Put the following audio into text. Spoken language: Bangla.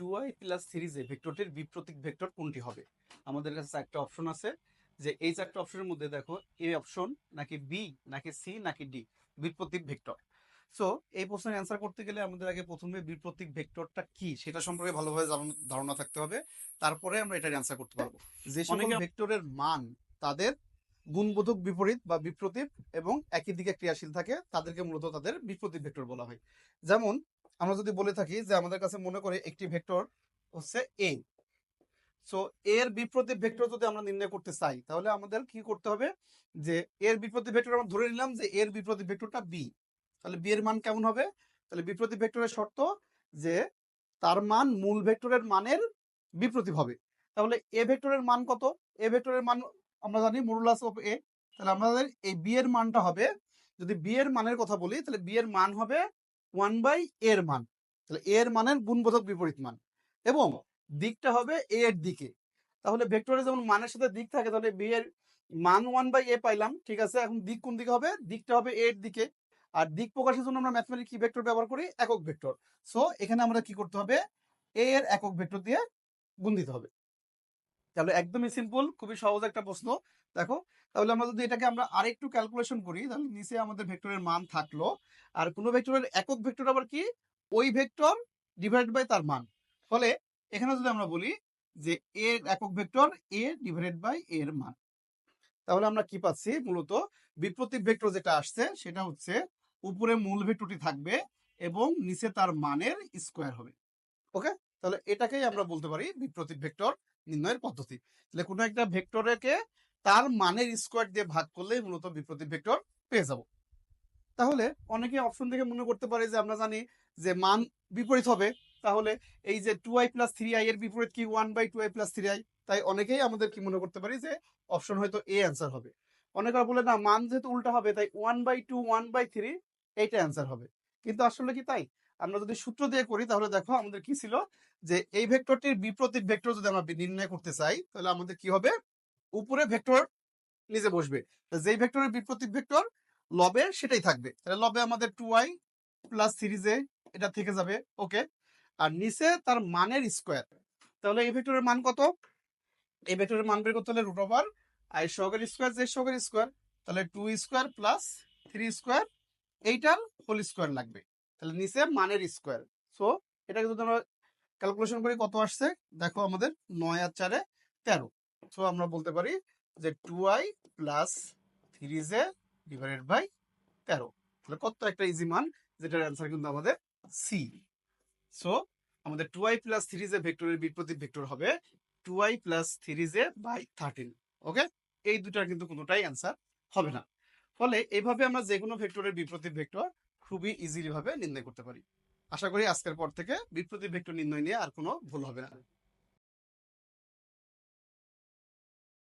টু প্লাস সিরিজে ভেক্টরটির বিপ্রতীক ভেক্টর কোনটি হবে? আমাদের কাছে চারটা অপশন আছে। যে এই চারটা অপশনের মধ্যে দেখো এ অপশন নাকি বি নাকি সি নাকি ডি বিপ্রতীক ভেক্টর সো এই প্রশ্নের অ্যান্সার করতে গেলে আমাদের আগে প্রথমে বিপ্রতীক ভেক্টরটা কি সেটা সম্পর্কে ভালোভাবে ধারণা থাকতে হবে। তারপরে আমরা এটার অ্যান্সার করতে পারব। যে সকল ভেক্টরের মান তাদের গুণবোধক বিপরীত বা বিপ্রতীপ এবং একই দিকে ক্রিয়াশীল থাকে তাদেরকে মূলত তাদের বিপ্রতীপ ভেক্টর বলা হয়। যেমন আমরা যদি বলে থাকি যে আমাদের কাছে মনে করে একটি ভেক্টর হচ্ছে এ সো এর বিপরীত ভেক্টর যদি আমরা নির্ণয় করতে চাই, তাহলে আমাদের কি করতে হবে? যে এর বিপরীত ভেক্টর আমরা ধরে নিলাম যে এর বিপরীত ভেক্টরটা বি তাহলে বি এর মান কেমন হবে? তাহলে বিপ্রতীপ ভেক্টরের শর্ত যে তার মান মূল ভেক্টরের মানের বিপ্রতীপ হবে। তাহলে এ ভেক্টরের মান কত? এ ভেক্টরের মান আমরা জানি মরুলাস অফ এ তাহলে আমাদের এই বি এর মানটা হবে, যদি বি এর মানের কথা বলি, তাহলে বি এর মান হবে ওয়ান বাই এর মান। তাহলে এর মানের গুণবোধক বিপরীত মান। এবং দিকটা হবে এ এর দিকে। তাহলে ভেক্টরে যেমন মানের সাথে দিক থাকে তাহলে বি এর মান ওয়ান বাই এ পাইলাম ঠিক আছে? এখন দিক কোন দিকে হবে? দিকটা হবে এ এর দিকে। আর দিক প্রকাশের জন্য আমরা ম্যাথমেটিক কি ভেক্টর ব্যবহার করি? একক ভেক্টর সো এখানে আমরা কি করতে হবে? এ এর একক ভেক্টর দিয়ে গুণ দিতে হবে। তাহলে একদমই সিম্পল খুবই সহজ একটা প্রশ্ন। দেখো, তাহলে আমরা যদি এটাকে আমরা আরেকটু ক্যালকুলেশন করি, তাহলে নিচে আমাদের ভেক্টরের মান থাকল। আর কোনো ভেক্টরের একক ভেক্টর আবার কি? ওই ভেক্টর ডিভাইড বাই তার মান। ফলে এখানে যদি আমরা বলি যে এর একক ভেক্টর এ ডিভাইডেড বাই এর মান। তাহলে আমরা কি পাচ্ছি? মূলত বিপ্রতীক ভেক্টর যেটা আসছে, সেটা হচ্ছে উপরে মূল ভেক্টরটি থাকবে এবং নিচে তার মানের স্কোয়ার হবে। ওকে? তাহলে এটাকেই আমরা বলতে পারি বিপ্রতীক ভেক্টর নির্ণয়ের পদ্ধতি। তাহলে কোনো একটা ভেক্টরকে তার মানের স্কোয়ার দিয়ে ভাগ করলেই মূলত বিপ্রতীক ভেক্টর পেয়ে যাব। তাহলে অনেকে অপশন দেখে মনে করতে পারে যে আমরা জানি যে মান বিপরীত হবে। তাহলে এই যে two I plus three I এর বিপরীত কি? One by two I plus three I তাই অনেকেই আমাদের কি মনে করতে পারি যে অপশন হয়তো এ অ্যান্সার হবে। অনেকে বলে, না, মান যেহেতু উল্টা হবে, তাই one by two one by three এইটা অ্যান্সার হবে। কিন্তু আসলে কি তাই? আমরা যদি সূত্র দিয়ে করি, তাহলে দেখো আমাদের কি ছিল? যে এই ভেক্টরটির বিপরীত ভেক্টর যদি আমরা নির্ণয় করতে চাই, তাহলে আমাদের কি হবে? উপরে ভেক্টর নিচে বসবে। যেই ভেক্টরের বিপ্রতীক ভেক্টর, লবে সেটাই থাকবে। তাহলে লবে আমাদের টু আই প্লাস সিরিজে এটা থেকে যাবে। ওকে আর নিচে তার মানের স্কোয়ার তাহলে এই ভেক্টরের মান কত? এই ভেক্টরের মান বের করতে হলে রুট ওভার আই সহগের স্কোয়ার জে সহগের স্কোয়ার তাহলে two square plus three square এইটার হোল স্কোয়ার লাগবে। তাহলে নিচে মানের স্কোয়ার সো এটাকে যদি আমরা ক্যালকুলেশন করি কত আসছে? দেখো আমাদের নয় আর চারে তেরো। সো আমরা বলতে পারি যে two I plus three J divided by তেরো। তাহলে কত একটা ইজি মান, যেটার অ্যান্সার কিন্তু আমাদের সি সো আমাদের two I plus three J ভেক্টরের বিপরীত ভেক্টর হবে two I plus three J by thirteen okay এই দুটার কিন্তু কোনোটাই অ্যান্সার হবে না। ফলে এইভাবে আমরা যে কোনো ভেক্টরের বিপরীত ভেক্টর খুবই ইজিলি ভাবে নির্ণয় করতে পারি। আশা করি আজকের পর থেকে বিপরীত ভেক্টর নির্ণয় নিয়ে আর কোনো ভুল হবে না।